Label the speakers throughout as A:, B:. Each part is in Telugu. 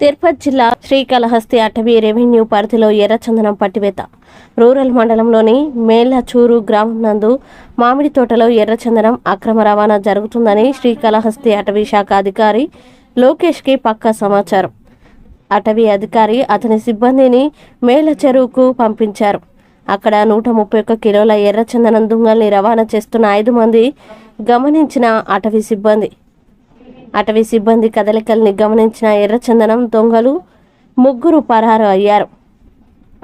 A: తిరుపతి జిల్లా శ్రీకాళహస్తి అటవీ రెవెన్యూ పరిధిలో ఎర్రచందనం పట్టివేత. రూరల్ మండలంలోని మేళ్ళచూరు గ్రామం నందు మామిడి తోటలో ఎర్రచందనం అక్రమ రవాణా జరుగుతుందని శ్రీకాళహస్తి అటవీ శాఖ అధికారి లోకేష్కి పక్కా సమాచారం. అటవీ అధికారి అతని సిబ్బందిని మేళ్ళ చెరువుకు పంపించారు. అక్కడ నూట ముప్పై ఒక్క కిలోల ఎర్రచందనం దుంగల్ని రవాణా చేస్తున్న ఐదు మంది గమనించిన అటవీ సిబ్బంది అటవీ సిబ్బంది కదలికల్ని గమనించిన ఎర్రచందనం దొంగలు ముగ్గురు పరారు అయ్యారు.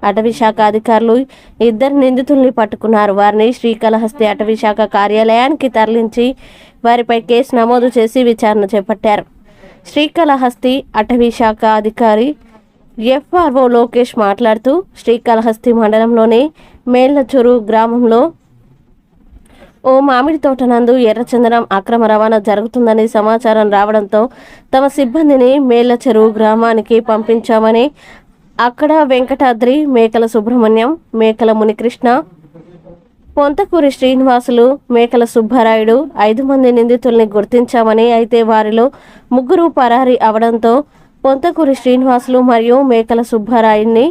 A: అటవీ శాఖ అధికారులు ఇద్దరు నిందితుల్ని పట్టుకున్నారు. వారిని శ్రీకాళహస్తి అటవీ శాఖ కార్యాలయానికి తరలించి వారిపై కేసు నమోదు చేసి విచారణ చేపట్టారు. శ్రీకాళహస్తి అటవీ శాఖ అధికారి ఎఫ్ఆర్ఓ లోకేష్ మాట్లాడుతూ శ్రీకాళహస్తి మండలంలోని మేళ్ళచూరు గ్రామంలో ఓ మామిడి తోట నందు ఎర్రచందనం అక్రమ రవాణా జరుగుతుందని సమాచారం రావడంతో తమ సిబ్బందిని మేళ్ళ చెరువు గ్రామానికి పంపించామని అక్కడ వెంకటాద్రి మేకల సుబ్రహ్మణ్యం మేకల మునికృష్ణ పొంతకూరి శ్రీనివాసులు మేకల సుబ్బారాయుడు ఐదు మంది నిందితుల్ని గుర్తించామని అయితే వారిలో ముగ్గురు పరారి అవడంతో పొంతకూరి శ్రీనివాసులు మరియు మేకల సుబ్బారాయిని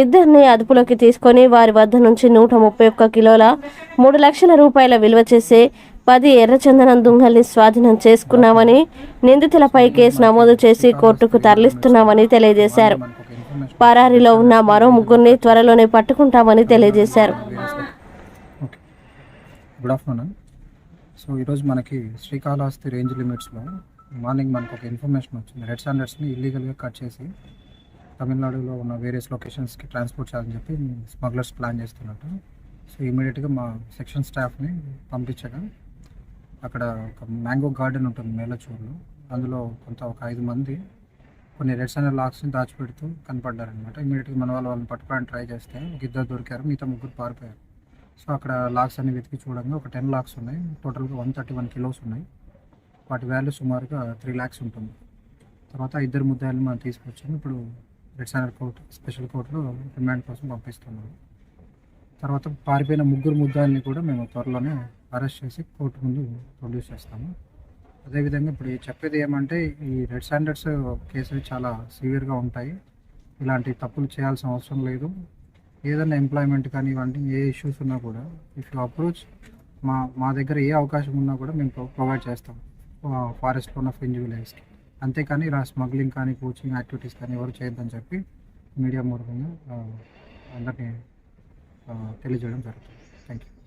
A: ఇద్దరిని అదుపులోకి తీసుకొని వారి వద్ద నుంచి నూట ముప్పై ఒక్క కిలోల మూడు లక్షల రూపాయల విలువ చేసే పది ఎర్రచందనం దుంగల్ని స్వాధీనం చేసుకున్నామని నిందితులపై కేసు నమోదు చేసి కోర్టుకు తరలిస్తున్నామని తెలియజేశారు. పరారీలో ఉన్న మరో ముగ్గురిని త్వరలోనే పట్టుకుంటామని తెలియజేశారు.
B: Good afternoon. సో ఈరోజు మనకి శ్రీకాళహస్తి రేంజ్ లిమిట్స్లో మార్నింగ్ మనకు ఒక ఇన్ఫర్మేషన్ వచ్చింది. రెడ్ స్టాండర్డ్స్ని ఇల్లీగల్గా కట్ చేసి తమిళనాడులో ఉన్న వేరియస్ లొకేషన్స్కి ట్రాన్స్పోర్ట్ చేయాలని చెప్పి స్మగ్లర్స్ ప్లాన్ చేస్తున్నట్టు. సో ఇమీడియట్గా మా సెక్షన్ స్టాఫ్ని పంపించగా అక్కడ ఒక మ్యాంగో గార్డెన్ ఉంటుంది మేలచూరులో అందులో కొంత ఒక ఐదు మంది కొన్ని రెడ్ స్టాండర్డ్ లాక్స్ని దాచిపెడుతూ కనపడ్డారనమాట ఇమీడియట్గా మన వాళ్ళు వాళ్ళని పట్టుకోవడానికి ట్రై చేస్తే ఒక ఇద్దరు దొరికారు మిగతా ముగ్గురు పారిపోయారు. సో అక్కడ లాక్స్ అన్ని వెతికి చూడంగా ఒక టెన్ లాక్స్ ఉన్నాయి. టోటల్గా వన్ థర్టీ వన్ కిలోస్ ఉన్నాయి. వాటి వాల్యూ సుమారుగా త్రీ ల్యాక్స్ ఉంటుంది. తర్వాత ఇద్దరు ముద్దాయిల్ని మనం తీసుకొచ్చాము. ఇప్పుడు రెడ్ స్టాండర్డ్ కోర్ట్ స్పెషల్ కోర్టులో రిమాండ్ కోసం పంపిస్తున్నాము. తర్వాత పారిపోయిన ముగ్గురు ముద్దాయిల్ని కూడా మేము త్వరలోనే అరెస్ట్ చేసి కోర్టు ముందు ప్రొడ్యూస్ చేస్తాము. అదేవిధంగా ఇప్పుడు చెప్పేది ఏమంటే ఈ రెడ్ స్టాండర్డ్స్ కేసులు చాలా సివియర్గా ఉంటాయి. ఇలాంటి తప్పులు చేయాల్సిన అవసరం లేదు. ఏదైనా ఎంప్లాయ్మెంట్ కానీ ఇవన్నీ ఏ ఇష్యూస్ ఉన్నా కూడా ఇఫ్ యూ అప్రోచ్ మా మా దగ్గర ఏ అవకాశం ఉన్నా కూడా మేము ప్రొవైడ్ చేస్తాం ఫారెస్ట్లో ఉన్న ఫ్రింజ్ విలేజ్కి అంతేకాని ఇలా స్మగ్లింగ్ కానీ కోచింగ్ యాక్టివిటీస్ కానీ ఎవరు చేయొద్దని చెప్పి మీడియా మూలంగా అందరినీ తెలియజేయడం జరుగుతుంది. Thank you